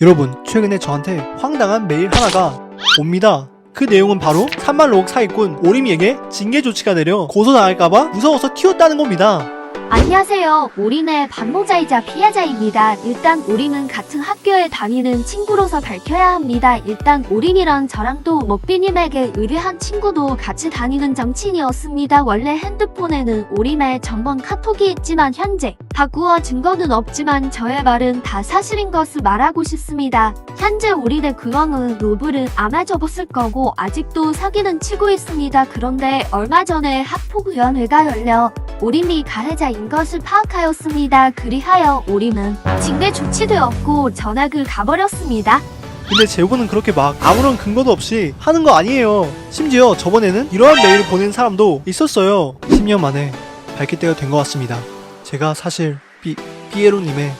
여러분, 최근에 저한테 황당한 메일 하나가 옵니다. 그 내용은 바로 산말록 사기꾼 오림이에게 징계 조치가 내려 고소당할까봐 무서워서 튀었다는 겁니다. 안녕하세요. 우리네 반모자이자 피해자입니다. 일단 우리는 같은 학교에 다니는 친구로서 밝혀야 합니다. 일단 우린이랑 저랑 또 먹비님에게 의뢰한 친구도 같이 다니는 정친이었습니다. 원래 핸드폰에는 우림의 전번 카톡이 있지만 현재 바꾸어 증거는 없지만 저의 말은 다 사실인 것을 말하고 싶습니다. 현재 우리네 그왕은 노블은 아마 접었을 거고 아직도 사기는 치고 있습니다. 그런데 얼마 전에 학폭위원회가 열려 오림이 가해자인 것을 파악하였습니다. 그리하여 오림은 징계 조치되었고 전학을 가버렸습니다. 근데 제보는 그렇게 막 아무런 근거도 없이 하는 거 아니에요. 심지어 저번에는 이러한 메일을 보낸 사람도 있었어요. 10년 만에 밝힐 때가 된 것 같습니다. 제가 사실 삐, 삐에로님의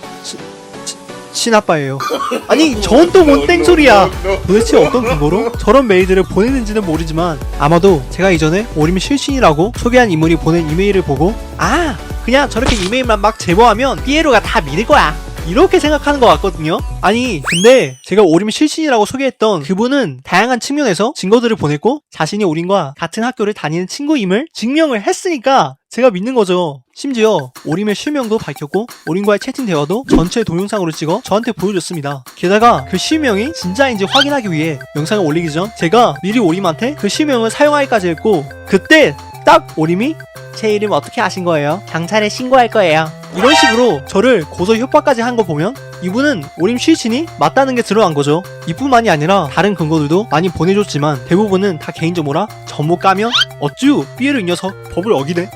친아빠예요. 아니, 전 또 뭔 땡소리야. 도대체 어떤 근거로 저런 메일들을 보냈는지는 모르지만 아마도 제가 이전에 오림이 실신이라고 소개한 인물이 보낸 이메일을 보고 아 그냥 저렇게 이메일만 막 제보하면 삐에로가 다 믿을 거야 이렇게 생각하는 것 같거든요 아니 근데 제가 오림이 실신이라고 소개했던 그분은 다양한 측면에서 증거들을 보냈고 자신이 오림과 같은 학교를 다니는 친구임을 증명을 했으니까 제가 믿는 거죠. 심지어 오림의 실명도 밝혔고 오림과의 채팅 대화도 전체 동영상으로 찍어 저한테 보여줬습니다. 게다가 그 실명이 진짜인지 확인하기 위해 영상을 올리기 전 제가 미리 오림한테 그 실명을 사용하기까지 했고 그때 딱 오림이 제 이름 어떻게 아신 거예요? 경찰에 신고할 거예요. 이런 식으로 저를 고소 협박까지 한 거 보면 이분은 오림 실친이 맞다는 게 드러난 거죠. 이뿐만이 아니라 다른 근거들도 많이 보내줬지만 대부분은 다 개인정보라 전못 까면 어쭈 삐에르 이 녀석 법을 어기네.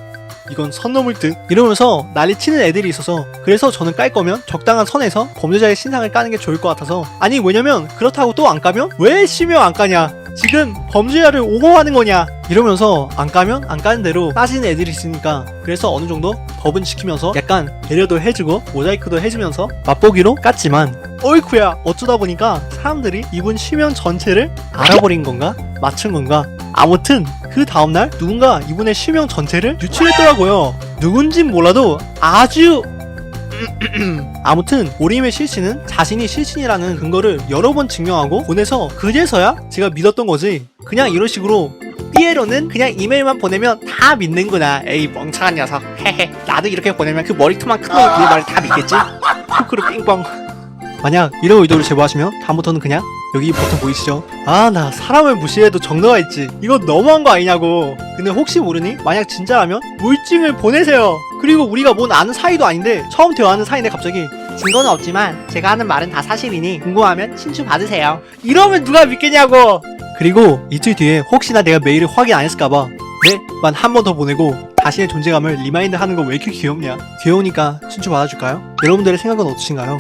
이건 선 넘을 듯 이러면서 난리 치는 애들이 있어서 그래서 저는 깔 거면 적당한 선에서 범죄자의 신상을 까는 게 좋을 것 같아서 아니 왜냐면 그렇다고 또 안 까면 왜 실명 안 까냐 지금 범죄자를 옹호하는 거냐? 이러면서 안 까면 안 까는 대로 따지는 애들이 있으니까 그래서 어느 정도 법은 지키면서 약간 배려도 해주고 모자이크도 해주면서 맛보기로 깠지만 어이쿠야 어쩌다 보니까 사람들이 이분 실명 전체를 알아버린 건가? 맞춘 건가? 아무튼 그 다음날 누군가 이분의 실명 전체를 유출했더라고요. 누군진 몰라도 아주 아무튼 오림의 실신은 자신이 실신이라는 근거를 여러 번 증명하고 보내서 그제서야 제가 믿었던 거지. 그냥 이런 식으로 삐에로는 그냥 이메일만 보내면 다 믿는구나. 에이 멍청한 녀석. 헤헤. 나도 이렇게 보내면 그 머리통만 큰 놈이 네 말을 다 믿겠지? 크크루 삥뻥 만약 이런 의도를 제보하시면 다음부터는 그냥 여기 버튼 보이시죠? 아 나 사람을 무시해도 정도가 있지. 이거 너무한 거 아니냐고. 근데 혹시 모르니 만약 진짜라면 물증을 보내세요 그리고 우리가 뭔 아는 사이도 아닌데 처음 대화하는 사이인데 갑자기 증거는 없지만 제가 하는 말은 다 사실이니 궁금하면 친추 받으세요 이러면 누가 믿겠냐고 그리고 이틀 뒤에 혹시나 내가 메일을 확인 안 했을까봐 네만 한 번 더 보내고 자신의 존재감을 리마인드 하는 거 왜 이렇게 귀엽냐 귀여우니까 친추 받아줄까요? 여러분들의 생각은 어떠신가요?